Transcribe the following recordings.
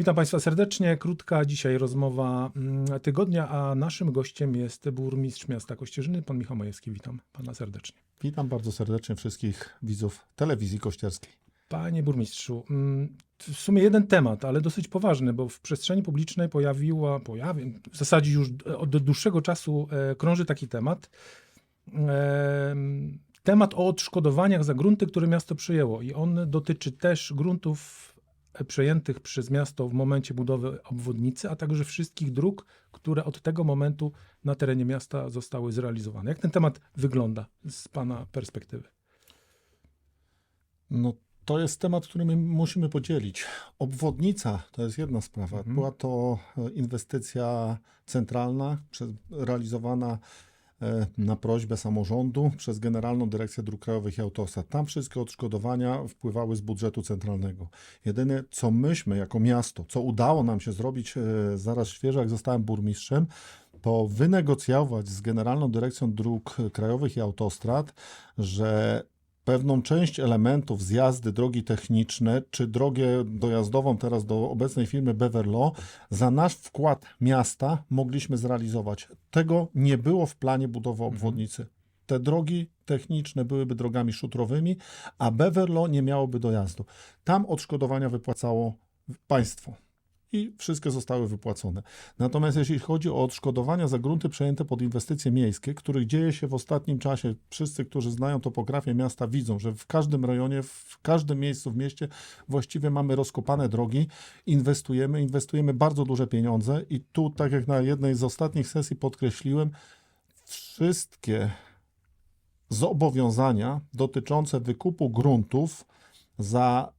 Witam Państwa serdecznie. Krótka dzisiaj rozmowa mm, tygodnia, a naszym gościem jest burmistrz miasta Kościerzyny, pan Michał Majewski. Witam pana serdecznie. Witam bardzo serdecznie wszystkich widzów telewizji kościerskiej. Panie burmistrzu, mm, w sumie jeden temat, ale dosyć poważny, bo w przestrzeni publicznej pojawiła, pojawi, w zasadzie już od dłuższego czasu e, krąży taki temat. Temat o odszkodowaniach za grunty, które miasto przyjęło i on dotyczy też gruntów przejętych przez miasto w momencie budowy obwodnicy, a także wszystkich dróg, które od tego momentu na terenie miasta zostały zrealizowane. Jak ten temat wygląda z Pana perspektywy? No to jest temat, który my musimy podzielić. Obwodnica to jest jedna sprawa. Mhm. Była to e, inwestycja centralna, realizowana na prośbę samorządu przez Generalną Dyrekcję Dróg Krajowych i Autostrad. Tam wszystkie odszkodowania wpływały z budżetu centralnego. Jedyne, co myśmy jako miasto, co udało nam się zrobić e, zaraz świeżo, jak zostałem burmistrzem, to wynegocjować z Generalną Dyrekcją Dróg Krajowych i Autostrad, że pewną część elementów z jazdy drogi techniczne, czy drogę dojazdową teraz do obecnej firmy Beverlo, za nasz wkład miasta mogliśmy zrealizować. Tego nie było w planie budowy obwodnicy. Te drogi techniczne byłyby drogami szutrowymi, a Beverlo nie miałoby dojazdu. Tam odszkodowania wypłacało państwo i wszystkie zostały wypłacone. Natomiast jeśli chodzi o odszkodowania za grunty przejęte pod inwestycje miejskie, których dzieje się w ostatnim czasie, wszyscy, którzy znają topografię miasta, widzą, że w każdym rejonie, w każdym miejscu w mieście właściwie mamy rozkopane drogi, inwestujemy, inwestujemy bardzo duże pieniądze i tu, tak jak na jednej z ostatnich sesji podkreśliłem, wszystkie zobowiązania dotyczące wykupu gruntów za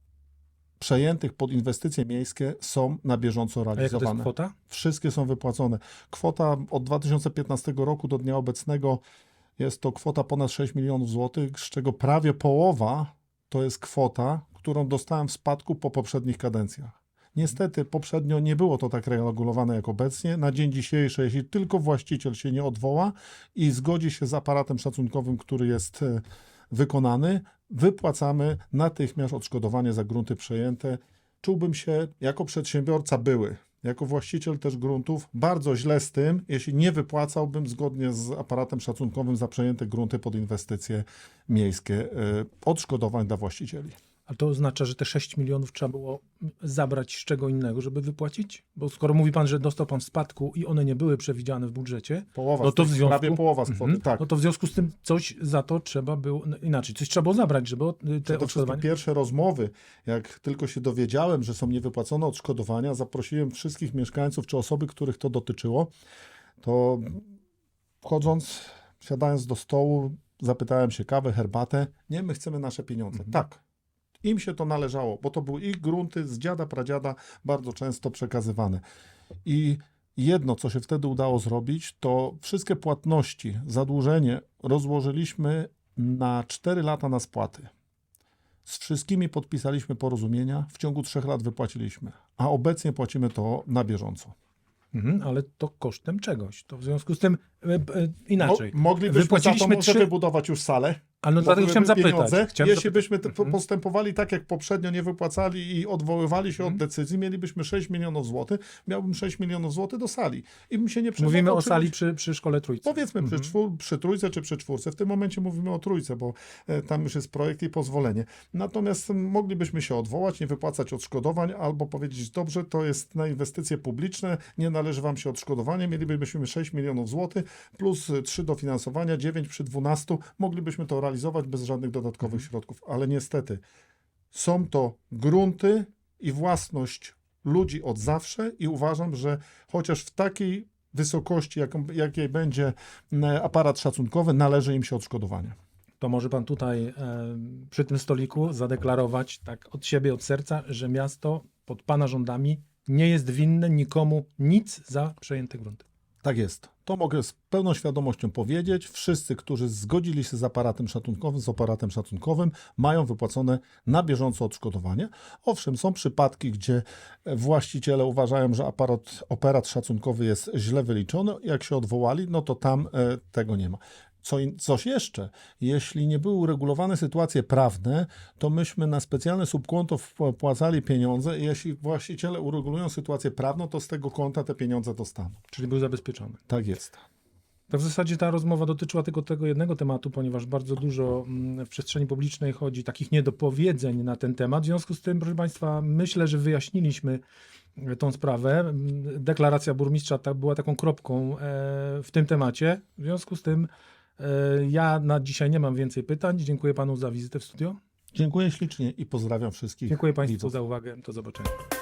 przejętych pod inwestycje miejskie są na bieżąco A jaka realizowane. kwota? Wszystkie są wypłacone. Kwota od 2015 roku do dnia obecnego jest to kwota ponad 6 milionów złotych, z czego prawie połowa to jest kwota, którą dostałem w spadku po poprzednich kadencjach. Niestety poprzednio nie było to tak regulowane jak obecnie. Na dzień dzisiejszy, jeśli tylko właściciel się nie odwoła i zgodzi się z aparatem szacunkowym, który jest e, wykonany, wypłacamy natychmiast odszkodowanie za grunty przejęte. Czułbym się jako przedsiębiorca były, jako właściciel też gruntów, bardzo źle z tym, jeśli nie wypłacałbym zgodnie z aparatem szacunkowym za przejęte grunty pod inwestycje miejskie e, odszkodowań dla właścicieli. A to oznacza, że te 6 milionów trzeba było zabrać z czego innego, żeby wypłacić? Bo skoro mówi pan, że dostał pan w spadku i one nie były przewidziane w budżecie, Połowa, No to w związku- prawie połowa z kwoty, mhm, tak. no to w związku z tym coś za to trzeba było, no inaczej, coś trzeba było zabrać, żeby te wszystkim odszkodowania... pierwsze rozmowy, jak tylko się dowiedziałem, że są niewypłacone odszkodowania, zaprosiłem wszystkich mieszkańców czy osoby, których to dotyczyło, to wchodząc, siadając do stołu, zapytałem się kawę, herbatę. Nie, my chcemy nasze pieniądze. Mhm. Tak. Im się to należało, bo to były ich grunty z dziada, pradziada, bardzo często przekazywane. I jedno, co się wtedy udało zrobić, to wszystkie płatności, zadłużenie rozłożyliśmy na 4 lata na spłaty. Z wszystkimi podpisaliśmy porozumienia, w ciągu trzech lat wypłaciliśmy, a obecnie płacimy to na bieżąco. Mhm, ale to kosztem czegoś. To w związku z tym inaczej. Mo- moglibyśmy za to Wypłaciliśmy może trzy- wybudować już salę. Ale no dlatego chciałem zapytać. Chciałem Jeśli zapytać. byśmy Mhm. postępowali tak, jak poprzednio nie wypłacali i odwoływali się od Mhm. decyzji, mielibyśmy 6 milionów złotych, miałbym 6 milionów złotych do sali. I bym się nie przejmował. Mówimy o sali przy, przy szkole Trójcy. Powiedzmy Mhm. przy, czwór, przy trójce czy przy czwórce. W tym momencie mówimy o trójce, bo e, tam już jest projekt i pozwolenie. Natomiast moglibyśmy się odwołać, nie wypłacać odszkodowań albo powiedzieć, dobrze, to jest na inwestycje publiczne, nie należy wam się odszkodowanie, mielibyśmy 6 milionów złotych plus 3 dofinansowania, 9 przy 12, moglibyśmy to realizować bez żadnych dodatkowych Mhm. środków, ale niestety są to grunty i własność ludzi od zawsze i uważam, że chociaż w takiej wysokości, jaką, jakiej będzie aparat szacunkowy, należy im się odszkodowanie. To może pan tutaj e, przy tym stoliku zadeklarować tak od siebie, od serca, że miasto pod pana rządami nie jest winne nikomu nic za przejęte grunty. Tak jest. To mogę z pełną świadomością powiedzieć. Wszyscy, którzy zgodzili się z aparatem szacunkowym, z aparatem szacunkowym, mają wypłacone na bieżąco odszkodowanie. Owszem, są przypadki, gdzie właściciele uważają, że aparat, operat szacunkowy jest źle wyliczony. Jak się odwołali, no to tam e, tego nie ma. Co, coś jeszcze, jeśli nie były uregulowane sytuacje prawne, to myśmy na specjalne subkonto wpłacali pieniądze i jeśli właściciele uregulują sytuację prawną, to z tego konta te pieniądze dostaną. Czyli był zabezpieczony. Tak jest. Tak w zasadzie ta rozmowa dotyczyła tylko tego jednego tematu, ponieważ bardzo dużo mm, w przestrzeni publicznej chodzi takich niedopowiedzeń na ten temat. W związku z tym, proszę Państwa, myślę, że wyjaśniliśmy e, tą sprawę. Mm, Deklaracja burmistrza ta była taką kropką e, w tym temacie. W związku z tym ja na dzisiaj nie mam więcej pytań. Dziękuję Panu za wizytę w studio. Dziękuję ślicznie i pozdrawiam wszystkich. Dziękuję Państwu widzów. za uwagę. Do zobaczenia.